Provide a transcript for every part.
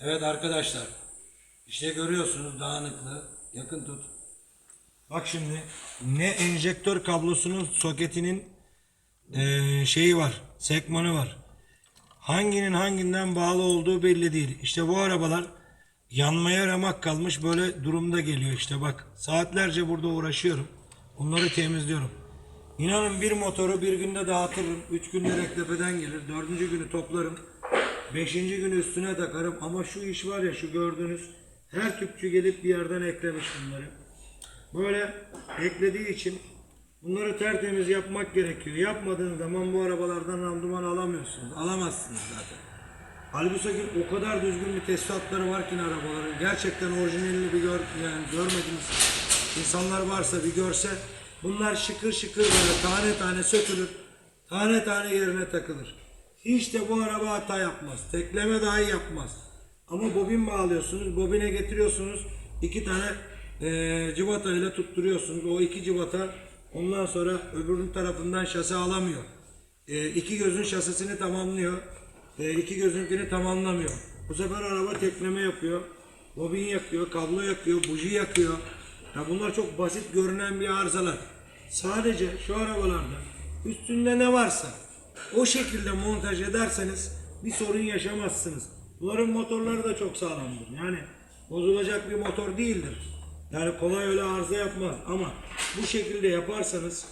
Evet arkadaşlar. İşte görüyorsunuz dağınıklığı. Yakın tut. Bak şimdi ne enjektör kablosunun soketinin eee, şeyi var. Sekmanı var. Hanginin hanginden bağlı olduğu belli değil. İşte bu arabalar yanmaya ramak kalmış böyle durumda geliyor işte bak. Saatlerce burada uğraşıyorum. Bunları temizliyorum. İnanın bir motoru bir günde dağıtırım. Üç günde reklepeden gelir. Dördüncü günü toplarım. Beşinci günü üstüne takarım. Ama şu iş var ya şu gördüğünüz her tüpçü gelip bir yerden eklemiş bunları. Böyle eklediği için bunları tertemiz yapmak gerekiyor. Yapmadığınız zaman bu arabalardan randıman alamıyorsunuz. Alamazsınız zaten. Halbuki o kadar düzgün bir tesisatları var ki arabaların. Gerçekten orijinalini bir gör, yani görmediğiniz insanlar varsa bir görse bunlar şıkır şıkır böyle tane tane sökülür. Tane tane yerine takılır. Hiç de bu araba hata yapmaz. Tekleme dahi yapmaz. Ama bobin bağlıyorsunuz. Bobine getiriyorsunuz. iki tane eee cıvata ile tutturuyorsunuz. O iki cıvata ondan sonra öbürünün tarafından şase alamıyor. E, iki gözün şasisini tamamlıyor. E, iki gözünkini tamamlamıyor. Bu sefer araba tekleme yapıyor. Bobin yakıyor, kablo yakıyor, buji yakıyor. Ya bunlar çok basit görünen bir arızalar. Sadece şu arabalarda üstünde ne varsa o şekilde montaj ederseniz bir sorun yaşamazsınız. Bunların motorları da çok sağlamdır. Yani bozulacak bir motor değildir. Yani kolay öyle arıza yapmaz ama bu şekilde yaparsanız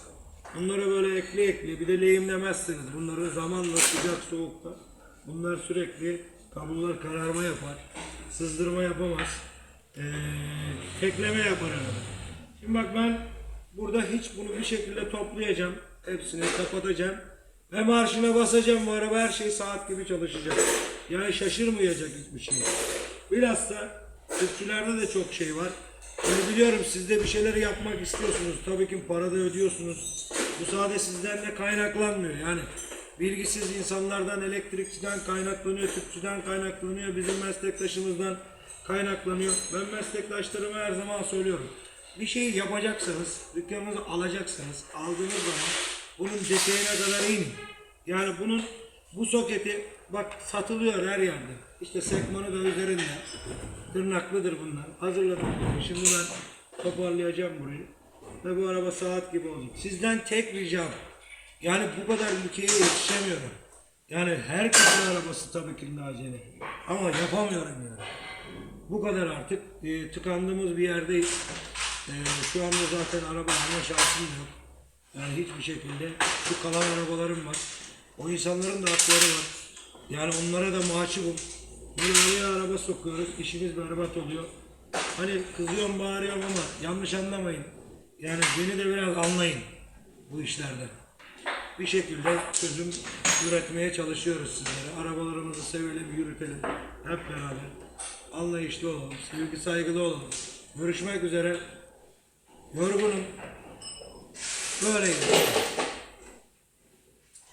bunları böyle ekli ekli bir de lehimlemezseniz bunları zamanla sıcak soğukta bunlar sürekli kablolar kararma yapar. Sızdırma yapamaz. Ee, tekleme yapar araba. Şimdi bak ben burada hiç bunu bir şekilde toplayacağım. Hepsini kapatacağım. Ve marşına basacağım bu araba her şey saat gibi çalışacak. Yani şaşırmayacak hiçbir şey. Bilhassa Türkçülerde de çok şey var. Ben biliyorum siz de bir şeyler yapmak istiyorsunuz. Tabii ki para da ödüyorsunuz. Bu sadece sizden de kaynaklanmıyor. Yani bilgisiz insanlardan, elektrikçiden kaynaklanıyor, tüpçüden kaynaklanıyor, bizim meslektaşımızdan kaynaklanıyor. Ben meslektaşlarıma her zaman söylüyorum. Bir şeyi yapacaksanız, dükkanınızı alacaksanız, aldığınız zaman bunun detayına kadar inin. Yani bunun bu soketi bak satılıyor her yerde. İşte sekmanı da üzerinde. Tırnaklıdır bunlar. Hazırladım. Şimdi ben toparlayacağım burayı. Ve bu araba saat gibi olacak. Sizden tek ricam. Yani bu kadar ülkeye yetişemiyorum. Yani herkesin arabası tabii ki acele. Ama yapamıyorum yani. Bu kadar artık e, tıkandığımız bir yerdeyiz. E, şu anda zaten araba alma şansım yok. Yani hiçbir şekilde şu kalan arabalarım var. O insanların da hakları var. Yani onlara da. Böyle oraya araba sokuyoruz. işimiz berbat oluyor. Hani kızıyorum bağırıyorum ama yanlış anlamayın. Yani beni de biraz anlayın bu işlerde. Bir şekilde çözüm üretmeye çalışıyoruz sizlere. Arabalarımızı sevelim, yürütelim. Hep beraber. Anlayışlı olalım, sevgi saygılı olalım. Görüşmek üzere. Yorgunum. Böyle gidiyor.